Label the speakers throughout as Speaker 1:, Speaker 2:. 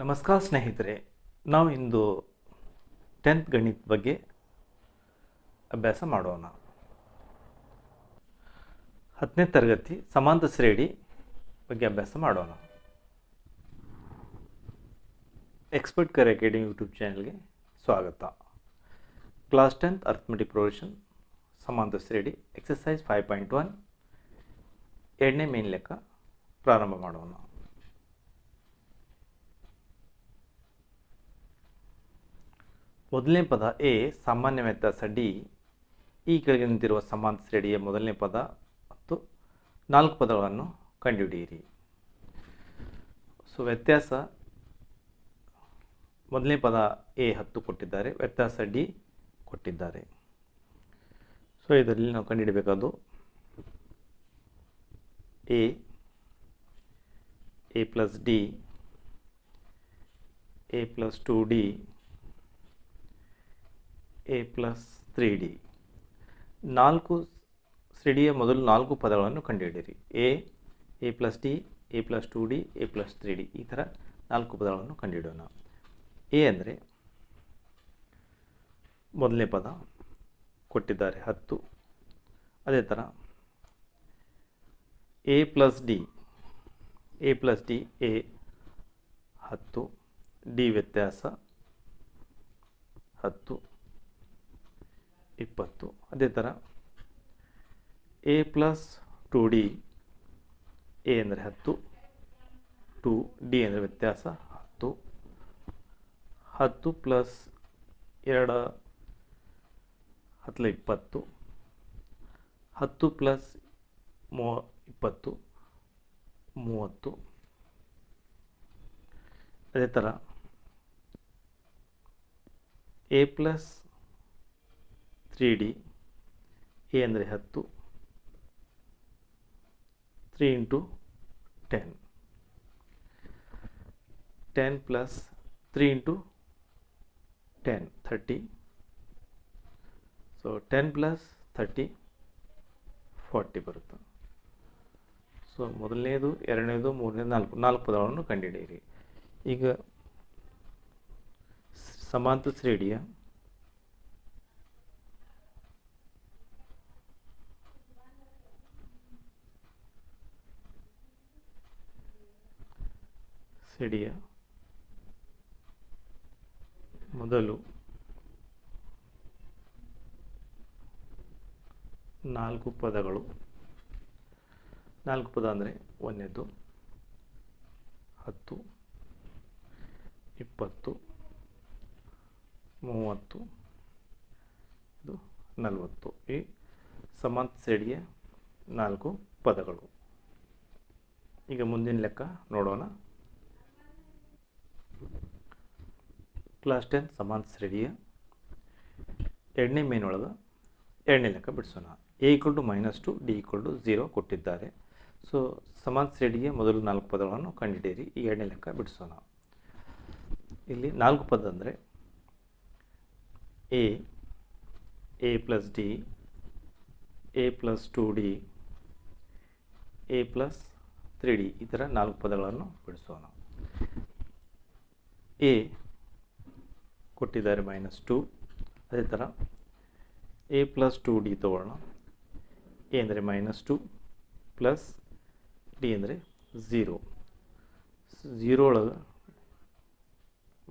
Speaker 1: ನಮಸ್ಕಾರ ಸ್ನೇಹಿತರೆ, ನಾವು ಇಂದು ಟೆಂತ್ ಗಣಿತ ಬಗ್ಗೆ ಅಭ್ಯಾಸ ಮಾಡೋಣ. ಹತ್ತನೇ ತರಗತಿ ಸಮಾಂತ ಶ್ರೇಣಿ ಬಗ್ಗೆ ಅಭ್ಯಾಸ ಮಾಡೋಣ. ಎಕ್ಸ್ಪರ್ಟ್ ಕರ್ ಅಕಾಡೆಮಿ ಯೂಟ್ಯೂಬ್ ಚಾನಲ್ಗೆ ಸ್ವಾಗತ. ಕ್ಲಾಸ್ ಟೆಂತ್ ಅರ್ಥಮೆಟಿಕ್ ಪ್ರೊವಿಷನ್ ಸಮಾಂತ ಶ್ರೇಣಿ ಎಕ್ಸಸೈಸ್ ಫೈವ್ ಪಾಯಿಂಟ್ ಒನ್ ಎರಡನೇ ಮೇನ್ ಲೆಕ್ಕ ಪ್ರಾರಂಭ ಮಾಡೋಣ. ಮೊದಲನೇ ಪದ ಎ, ಸಾಮಾನ್ಯ ವ್ಯತ್ಯಾಸ ಡಿ. ಈ ಕೆಳಗೆ ನಿಂತಿರುವ ಸಮಾನ ಶ್ರೇಣಿಯ ಮೊದಲನೇ ಪದ ಮತ್ತು ನಾಲ್ಕು ಪದಗಳನ್ನು ಕಂಡುಹಿಡಿಯಿರಿ. ಸೊ ವ್ಯತ್ಯಾಸ ಮೊದಲನೇ ಪದ ಎ ಹತ್ತು ಕೊಟ್ಟಿದ್ದಾರೆ, ವ್ಯತ್ಯಾಸ ಡಿ ಕೊಟ್ಟಿದ್ದಾರೆ. ಸೊ ಇದರಲ್ಲಿ ನಾವು ಕಂಡುಹಿಡಬೇಕಾದ್ದು a a plus d, a plus two d a plus three d. ನಾಲ್ಕು ಶ್ರೇಣಿಯ ಮೊದಲು ನಾಲ್ಕು ಪದಗಳನ್ನು ಕಂಡುಹಿಡಿಯಿರಿ. A a plus d a plus two d, a plus three d. ಈ ಥರ ನಾಲ್ಕು ಪದಗಳನ್ನು ಕಂಡುಹಿಡಿಯೋಣ ಎ ಅಂದರೆ ಮೊದಲನೇ ಪದ ಕೊಟ್ಟಿದ್ದಾರೆ ಹತ್ತು. ಅದೇ ಥರ a plus d, a plus d, a ಹತ್ತು. ಡಿ ವ್ಯತ್ಯಾಸ ಹತ್ತು. ಇಪ್ಪತ್ತು. ಅದೇ ಥರ a plus two d a ಅಂದರೆ ಹತ್ತು ಟು ಡಿ ಅಂದರೆ ವ್ಯತ್ಯಾಸ ಹತ್ತು. ಹತ್ತು ಪ್ಲಸ್ ಎರಡು ಹತ್ತಲ ಇಪ್ಪತ್ತು. ಹತ್ತು ಪ್ಲಸ್ ಮೂವ ಇಪ್ಪತ್ತು, ಮೂವತ್ತು. ಅದೇ ಥರ a plus three d a ಅಂದರೆ ಹತ್ತು. Three into ten. Ten plus three into ten, thirty. So, ten plus thirty, forty ಬರುತ್ತೆ. ಸೊ, ಮೊದಲನೇದು, ಎರಡನೇದು, ಮೂರನೇದು, ನಾಲ್ಕು. ನಾಲ್ಕು ಪದಗಳನ್ನು ಕಂಡುಹಿಡಿಯಿರಿ. ಈಗ ಸಮಾಂತ ಶ್ರೇಣಿಯ ಸಿಡಿಯ ಮೊದಲು ನಾಲ್ಕು ಪದಗಳು. ನಾಲ್ಕು ಪದ ಅಂದರೆ ಒಂದನೇದು ಹತ್ತು, ಇಪ್ಪತ್ತು, ಮೂವತ್ತು, ಇದು ನಲವತ್ತು. ಈ ಸಮಾಂತ ಸೆಡಿಯ ನಾಲ್ಕು ಪದಗಳು. ಈಗ ಮುಂದಿನ ಲೆಕ್ಕ ನೋಡೋಣ. ಕ್ಲಾಸ್ ಟೆನ್ ಸಮಾನ ಶ್ರೇಣಿಯ ಎರಡನೇ ಮೇನ್ ಒಳಗೆ ಎರಡನೇ ಲೆಕ್ಕ ಬಿಡಿಸೋಣ. A equal to minus two d equal to zero ಕೊಟ್ಟಿದ್ದಾರೆ. ಸೊ ಸಮಾನ ಶ್ರೇಣಿಯ ಮೊದಲು ನಾಲ್ಕು ಪದಗಳನ್ನು ಕಂಡುಹಿಡಿಯಿರಿ ಈ ಎರಡನೇ ಲೆಕ್ಕ ಬಿಡಿಸೋಣ. ಇಲ್ಲಿ ನಾಲ್ಕು ಪದ ಅಂದರೆ A A plus D A plus two D A plus three D ಈ ಥರ ನಾಲ್ಕು ಪದಗಳನ್ನು ಬಿಡಿಸೋಣ. ಎ ಕೊಟ್ಟಿದ್ದಾರೆ ಮೈನಸ್ ಟು ಅದೇ ಥರ ಎ ಪ್ಲಸ್ ಟು ಡಿ ತೊಗೊಳ್ಳೋಣ. ಎ ಅಂದರೆ ಮೈನಸ್ ಟು ಪ್ಲಸ್ ಡಿ ಅಂದರೆ ಝೀರೋ ಝೀರೋ ಒಳಗೆ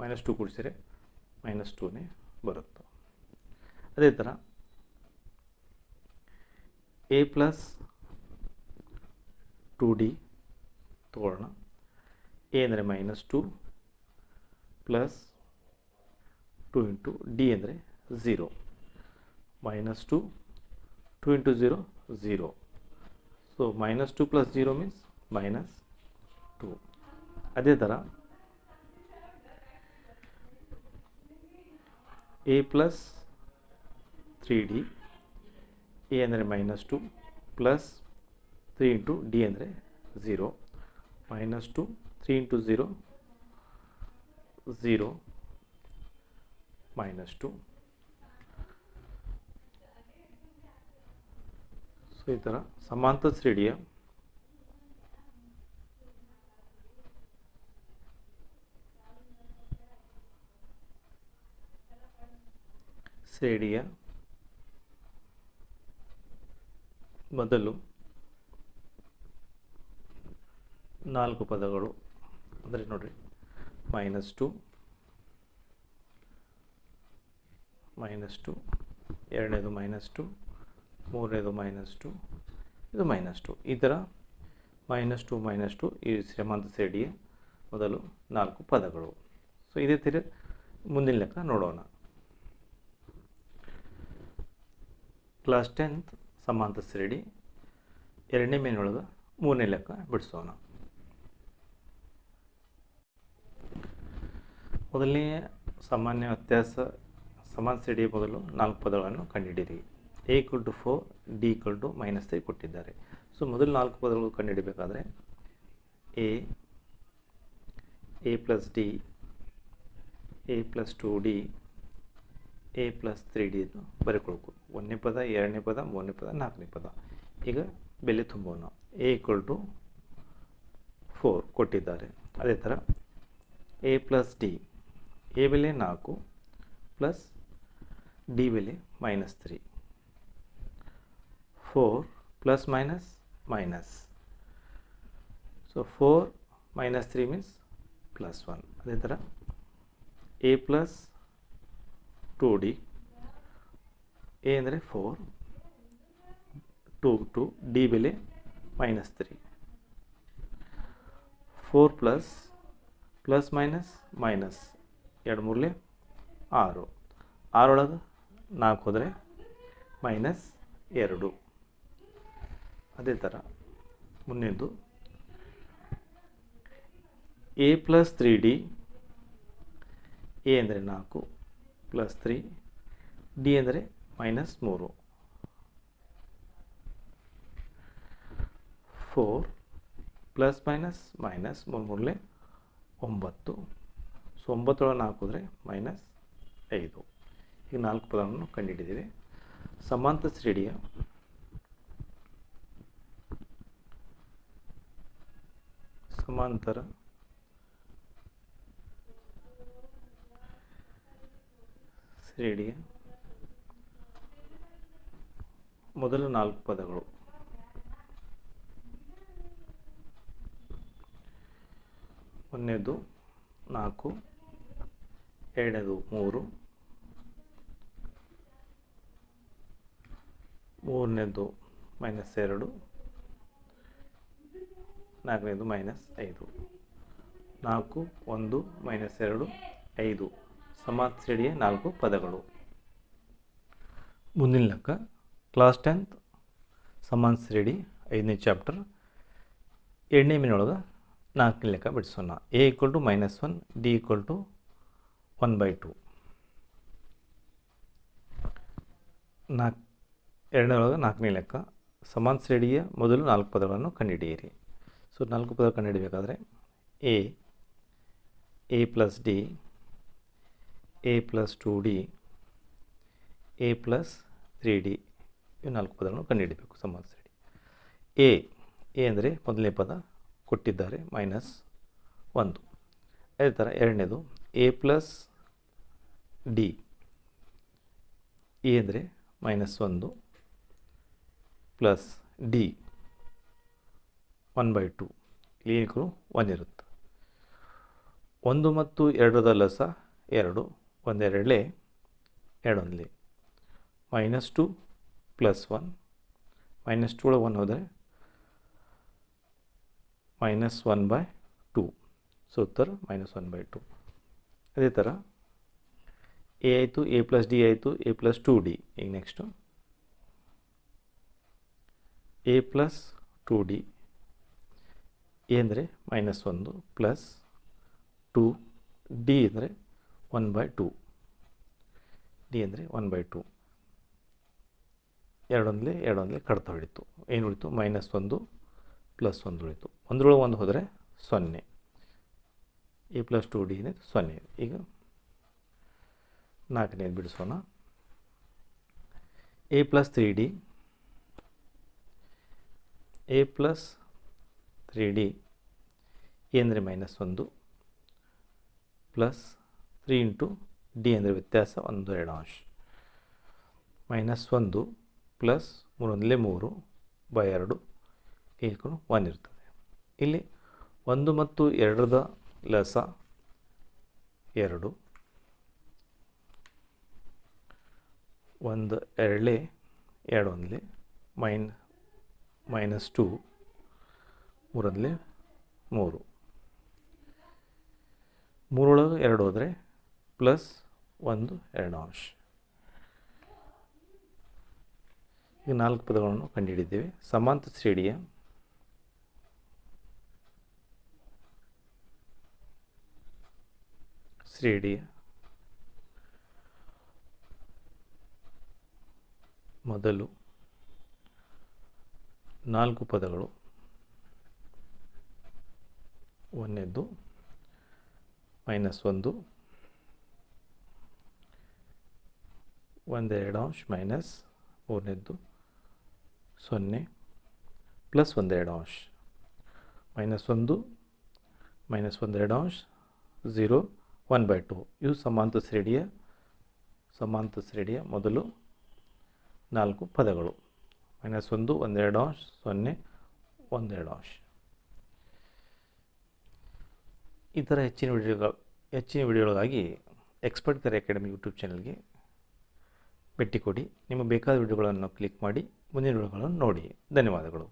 Speaker 1: ಮೈನಸ್ ಟು ಕೂಡಿಸಿದ್ರೆ ಮೈನಸ್ ಟೂನೇ ಬರುತ್ತೆ. ಅದೇ ಥರ ಎ ಪ್ಲಸ್ ಟು ಡಿ ತೊಗೊಳ್ಳೋಣ. ಎ ಅಂದರೆ minus two plus two into d ಅಂದರೆ zero minus two two into zero zero so minus two plus zero means minus two ಅದೇ ಥರ A plus three D A ಅಂದರೆ minus two plus three into D ಅಂದರೆ zero minus two three into zero 0 minus 2 so ಈ ಥರ ಸಮಾಂತರ ಶ್ರೇಣಿಯ ಶ್ರೇಣಿಯ ಮೊದಲು ನಾಲ್ಕು ಪದಗಳು ಅಂದರೆ ನೋಡಿರಿ. ಮೈನಸ್ ಟು ಮೈನಸ್ ಟು ಎರಡನೇದು ಮೈನಸ್ ಟು ಮೂರನೇದು ಮೈನಸ್ ಟು ಇದು ಮೈನಸ್ ಟು ಈ ಥರ ಮೈನಸ್ ಟು ಮೈನಸ್ ಟು ಈ ಶ್ರೀಮಂತ ಶ್ರೇಣಿಯ ಮೊದಲು ನಾಲ್ಕು ಪದಗಳು. ಸೊ ಇದೇ ತೀರ ಮುಂದಿನ ಲೆಕ್ಕ ನೋಡೋಣ. ಕ್ಲಾಸ್ ಟೆಂತ್ ಸಮಾಂತ ಶ್ರೇಣಿ ಎರಡನೇ ಮೇನೊಳಗೆ ಮೂರನೇ ಲೆಕ್ಕ ಬಿಡಿಸೋಣ. ಮೊದಲನೇ ಸಾಮಾನ್ಯ ವ್ಯತ್ಯಾಸ ಸಮಾನ ಸಿಡಿ ಮೊದಲು ನಾಲ್ಕು ಪದಗಳನ್ನು ಕಂಡುಹಿಡಿಯಿರಿ. A equal to four d equal to minus three ಕೊಟ್ಟಿದ್ದಾರೆ. ಸೊ ಮೊದಲು ನಾಲ್ಕು ಪದಗಳು ಕಂಡುಹಿಡಿಬೇಕಾದ್ರೆ a a plus d a plus two d a plus three d ಅನ್ನು ಬರೆಕೊಳ್ಬೇಕು ಒಂದನೇ ಪದ, ಎರಡನೇ ಪದ, ಮೂರನೇ ಪದ, ನಾಲ್ಕನೇ ಪದ. ಈಗ ಬೆಲೆ ತುಂಬೋಣ. ಎ ಈಕ್ವಲ್ ಟು ಫೋರ್ ಕೊಟ್ಟಿದ್ದಾರೆ. ಅದೇ ಥರ ಎ ಪ್ಲಸ್ ಡಿ ಎ ಬೆಲೆ ನಾಲ್ಕು ಪ್ಲಸ್ ಡಿ ಬೆಲೆ minus three four plus minus minus so four minus three means plus one ಅದೇ ಥರ a plus two d a ಅಂದರೆ ಫೋರ್ ಟು ಟು ಡಿ ಬೆಲೆ minus three four plus plus minus minus ಎರಡು ಮೂರಲೆ ಆರು. ಆರೊಳಗೆ ನಾಲ್ಕು ಹೋದರೆ ಮೈನಸ್ ಎರಡು. ಅದೇ ಥರ ಮುಂದಿನದು. A plus three d a ಅಂದರೆ ನಾಲ್ಕು ಪ್ಲಸ್ ತ್ರೀ ಡಿ ಅಂದರೆ ಮೈನಸ್ ಮೂರು. ಫೋರ್ ಪ್ಲಸ್ ಮೈನಸ್ ಮೈನಸ್ ಮೂರು ಮೂರಲೆ ಒಂಬತ್ತು. ಸೊ ಒಂಬತ್ತರೊಳಗೆ ನಾಲ್ಕು ಹೋದರೆ ಮೈನಸ್ ಐದು. ಈಗ ನಾಲ್ಕು ಪದವನ್ನು ಕಂಡುಹಿಡಿದಿವೆ ಸಮಾಂತ ಶ್ರೇಣಿಯ ಸಮಾಂತರ ಶ್ರೇಣಿಯ ಮೊದಲ ನಾಲ್ಕು ಪದಗಳು. ಒಂದನೇದು ನಾಲ್ಕು. ಎರಡನೇದು ಮೂರು. ಮೂರನೇದು ಮೈನಸ್ ಎರಡು. ನಾಲ್ಕನೇದು ಮೈನಸ್ ಐದು. ನಾಲ್ಕು, ಒಂದು, ಮೈನಸ್ ಎರಡು, ಐದು. ಸಮಾನ ಶ್ರೇಣಿಯ ನಾಲ್ಕು ಪದಗಳು. ಮುಂದಿನ ಲೆಕ್ಕ. ಕ್ಲಾಸ್ ಟೆಂತ್, ಸಮಾನ ಶ್ರೇಣಿ, ಐದನೇ ಚಾಪ್ಟರ್. ಎರಡನೇ ಮೀನೊಳಗೆ ನಾಲ್ಕನೇ ಲೆಕ್ಕ ಬಿಡಿಸೋಣ. A equal to minus one, d equal to one by two. ನಾಲ್ಕು ಎರಡನೇ ಒಳಗೆ ನಾಲ್ಕನೇ ಲೆಕ್ಕ. ಸಮಾನ ಶ್ರೇಣಿಯ ಮೊದಲು ನಾಲ್ಕು ಪದಗಳನ್ನು ಕಂಡುಹಿಡಿಯಿರಿ. ಸೊ, ನಾಲ್ಕು ಪದ ಕಂಡುಹಿಡಿಬೇಕಾದ್ರೆ a a plus d, a plus two d, a plus three d ಇವು ನಾಲ್ಕು ಪದಗಳನ್ನು ಕಂಡುಹಿಡಬೇಕು ಸಮಾನ ಶ್ರೇಣಿ. ಎ ಎ ಅಂದರೆ ಮೊದಲನೇ ಪದ ಕೊಟ್ಟಿದ್ದಾರೆ ಮೈನಸ್ ಒಂದು. ಅದೇ ಥರ ಎರಡನೇದು ಎ ಪ್ಲಸ್ ಡಿ ಎ ಅಂದರೆ ಮೈನಸ್ ಒಂದು plus d one by two ಕ್ಲೀನಿಕಲು one ಇರುತ್ತೆ. ಒಂದು ಮತ್ತು ಎರಡರ ಲಸ ಎರಡು ಒಂದೆರಡಲೇ ಎರಡೊಂದಲೇ. Minus two plus one minus two ಒಳಗೆ ಒನ್ ಹೋದರೆ minus one by two so ಉತ್ತರ ಮೈನಸ್ ಒನ್ ಬೈ ಟು ಅದೇ ಥರ ಎ ಆಯಿತು, ಎ ಪ್ಲಸ್ ಡಿ ಆಯಿತು, ಎ ಪ್ಲಸ್ ಟು ಡಿ. ಈಗ next a plus two d. A ಅಂದರೆ ಮೈನಸ್ ಒಂದು ಪ್ಲಸ್ ಟು ಡಿ ಅಂದರೆ ಒನ್ ಬೈ ಟು. ಡಿ ಅಂದರೆ ಒನ್ ಬೈ ಟು. ಎರಡೊಂದಲೇ ಎರಡೊಂದಲೇ ಕಡ್ತಾ ಹೊಡಿತು ಏನು ಉಳಿತು? ಮೈನಸ್ ಒಂದು ಪ್ಲಸ್ ಒಂದು ಉಳಿತು. ಒಂದರೊಳಗೆ ಒಂದು ಹೋದರೆ ಸೊನ್ನೆ. ಎ ಪ್ಲಸ್ ಟು ಡಿ ಏನಿದೆ ಸೊನ್ನೆ. ಈಗ ನಾಲ್ಕನೇದು ಬಿಡಿಸೋಣ. A plus three d a plus three d a ಅಂದರೆ ಮೈನಸ್ ಒಂದು. ಪ್ಲಸ್ ತ್ರೀ ಇಂಟು ಡಿ ಅಂದರೆ ವ್ಯತ್ಯಾಸ ಒಂದು, ಎರಡು ಅಂಶ. ಮೈನಸ್ ಒಂದು ಪ್ಲಸ್ ಮೂರೊಂದಲೇ ಮೂರು ಬೈ ಎರಡು. ಇಲ್ಕೊಂಡು ಒನ್ ಇರ್ತದೆ. ಇಲ್ಲಿ ಒಂದು ಮತ್ತು ಎರಡರದ ಲಸ ಎರಡು. ಒಂದು ಎರಡೇ ಎರಡು ಒಂದಲೇ. ಮೈನ್, ಮೈನಸ್ ಟು ಮೂರೊಂದಲೇ ಮೂರು. ಮೂರೊಳಗೆ ಎರಡು ಹೋದರೆ ಪ್ಲಸ್ ಒಂದು ಎರಡು ಅಂಶ ಈಗ ನಾಲ್ಕು ಪದಗಳನ್ನು ಕಂಡುಹಿಡಿದ್ದೇವೆ ಸಮಾಂತ ಶ್ರೇಣಿಯ ಶ್ರೇಣಿಯ ಮೊದಲು ನಾಲ್ಕು ಪದಗಳು. ಒಂದೆದ್ದು ಮೈನಸ್ ಒಂದು. ಒಂದೆರಡು ಅಂಶ ಮೈನಸ್ ಮೂರನೇದ್ದು ಸೊನ್ನೆ ಪ್ಲಸ್ ಒಂದೆರಡು ಅಂಶ. ಮೈನಸ್ ಒಂದು, ಮೈನಸ್ ಒಂದೆರಡು ಅಂಶ, ಝೀರೋ ಒನ್ ಬೈ ಟು ಇವು ಸಮಾಂತ ಶ್ರೇಣಿಯ ಸಮಾಂತ ಶ್ರೇಣಿಯ ಮೊದಲು ನಾಲ್ಕು ಪದಗಳು ಮೈನಸ್ ಒಂದು ಒಂದೆರಡು ಅಂಶ ಸೊನ್ನೆ ಒಂದೆರಡು ಅಂಶ ಈ ಥರ ಹೆಚ್ಚಿನ ವಿಡಿಯೋಗಳು ಹೆಚ್ಚಿನ ವಿಡಿಯೋಗಳಿಗಾಗಿ ಎಕ್ಸ್ಪರ್ಟ್ ಕರೆ ಅಕಾಡೆಮಿ ಯೂಟ್ಯೂಬ್ ಚಾನಲ್ಗೆ ಭೇಟಿ ಕೊಡಿ. ನಿಮಗೆ ಬೇಕಾದ ವಿಡಿಯೋಗಳನ್ನು ಕ್ಲಿಕ್ ಮಾಡಿ, ಮುಂದಿನ ವಿಡಿಯೋಗಳನ್ನು ನೋಡಿ. ಧನ್ಯವಾದಗಳು.